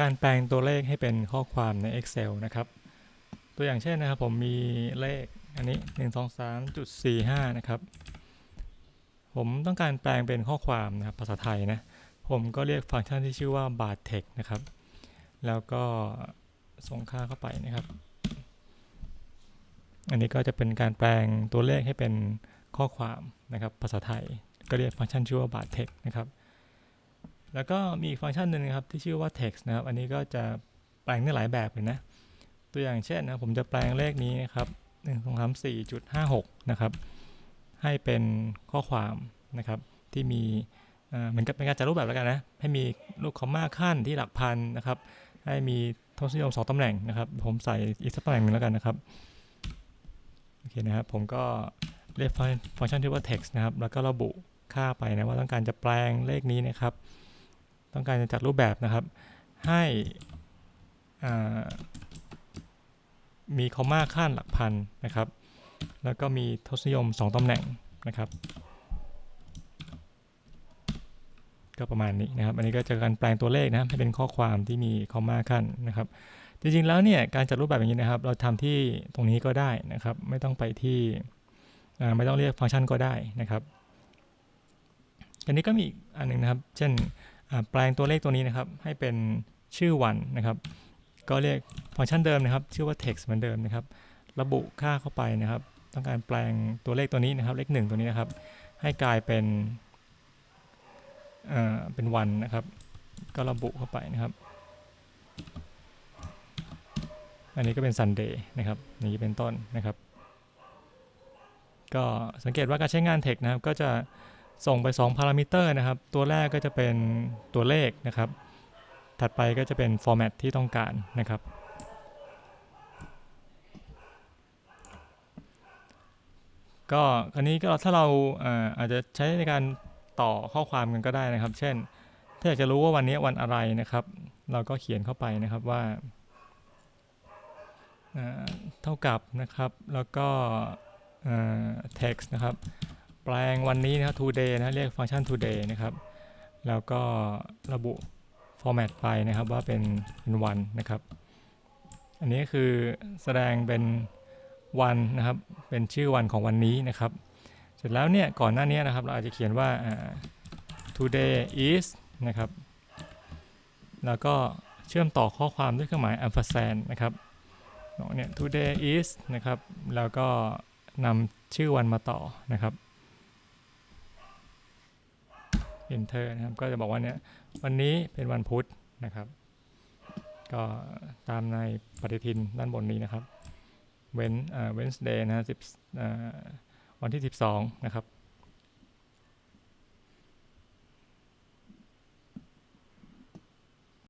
การแปลงตัวเลขให้เป็นข้อความใน Excel นะครับ ตัวอย่างเช่นนะครับผมมีเลขอันนี้ 1 2 3จุด45 นะครับ ผมต้องการแปลงเป็นข้อความนะครับภาษาไทยนะ ผมก็เรียกฟังก์ชันที่ชื่อว่า bar text นะครับ แล้วก็ส่งค่าเข้าไปนะครับ อันนี้ก็จะเป็นการแปลงตัวเลขให้เป็นข้อความนะครับภาษาไทย ก็เรียกฟังก์ชันชื่อว่า bar text นะครับ แล้วก็มีอีกฟังก์ชันหนึ่งนะครับที่ชื่อว่า text นะครับ อันนี้ก็จะแปลงได้หลายแบบเลยนะ ตัวอย่างเช่นนะผมจะแปลงเลขนี้นะครับ1 2 3 4.56นะครับ ให้เป็นข้อความนะครับที่มีเหมือนกับเป็นการจัดรูปแบบแล้วกันนะ ให้มีลูกคอมมาขั้นที่หลักพันนะครับ ให้มีทศนิยมสองตำแหน่งนะครับ ผมใส่อีกสักตำแหน่งหนึงแล้วกันนะครับโอเคนะครับ ผมก็เรียกฟังก์ชันที่ว่า text นะครับ แล้วก็ระบุค่าไปนะว่าต้องการจะแปลงเลขนี้นะครับ ต้องการจะจัดรูปแบบนะครับ ให้มีคอมมาขั้นหลักพันนะครับ แล้วก็มีทศนิยม 2ตำแหน่งนะครับ ก็ประมาณนี้นะครับ อันนี้ก็จะการแปลงตัวเลขนะครับให้เป็นข้อความที่มีคอมมาขั้นนะครับ จริงๆแล้วเนี่ยการจัดรูปแบบอย่างนี้นะครับ เราทำที่ตรงนี้ก็ได้นะครับ ไม่ต้องไปที่ไม่ต้องเรียกฟังก์ชันก็ได้นะครับอันนี้ก็มีอีกอันหนึงนะครับ เช่น แปลงตัวเลขตัวนี้นะครับ ให้เป็นชื่อวันนะครับ ก็เรียกฟังก์ชันเดิมนะครับ ชื่อว่า text เหมือนเดิมนะครับ ระบุค่าเข้าไปนะครับ ต้องการแปลงตัวเลขตัวนี้นะครับ เลขหนึ่งตัวนี้นะครับ ให้กลายเป็นเป็นวันนะครับ ก็ระบุเข้าไปนะครับ อันนี้ก็เป็น Sunday นะครับอย่างนี้เป็นต้นนะครับ ก็สังเกตว่าการใช้งาน text นะครับ ก็จะ ส่งไป 2 พารามิเตอร์นะครับ ตัวแรกก็จะเป็นตัวเลขนะครับ ถัดไปก็จะเป็น format ที่ต้องการนะครับ ก็อันนี้ก็ถ้าเราเอ่อาจจะใช้ในการต่อข้อความกันก็ได้นะครับ เช่น ถ้าอยากจะรู้ว่าวันนี้วันอะไรนะครับ เราก็เขียนเข้าไปนะครับว่าเอ่อเท่ากับนะครับ แล้วก็เอ่อ text นะครับ แปลงวันนี้นะครับ today นะเรียกฟังก์ชัน today นะครับ แล้วก็ระบุ format ไปนะครับว่าเป็นเป็นวันนะครับ อันนี้คือแสดงเป็นวันนะครับ เป็นชื่อวันของวันนี้นะครับ เสร็จแล้วเนี่ยก่อนหน้านี้นะครับ เราอาจจะเขียนว่าอ่า today is นะครับ แล้วก็เชื่อมต่อข้อความด้วยเครื่องหมาย ampersand นะครับเนี่ย today is นะครับ แล้วก็นำชื่อวันมาต่อนะครับ enter นะครับ ก็จะบอกว่าเนี่ยวันนี้เป็นวันพุธนะครับ ก็ตามในปฏิทินด้านบนนี้นะครับเว้นเอ่อ Wednesday นะฮะ10เอ่อวันที่ 12 นะครับ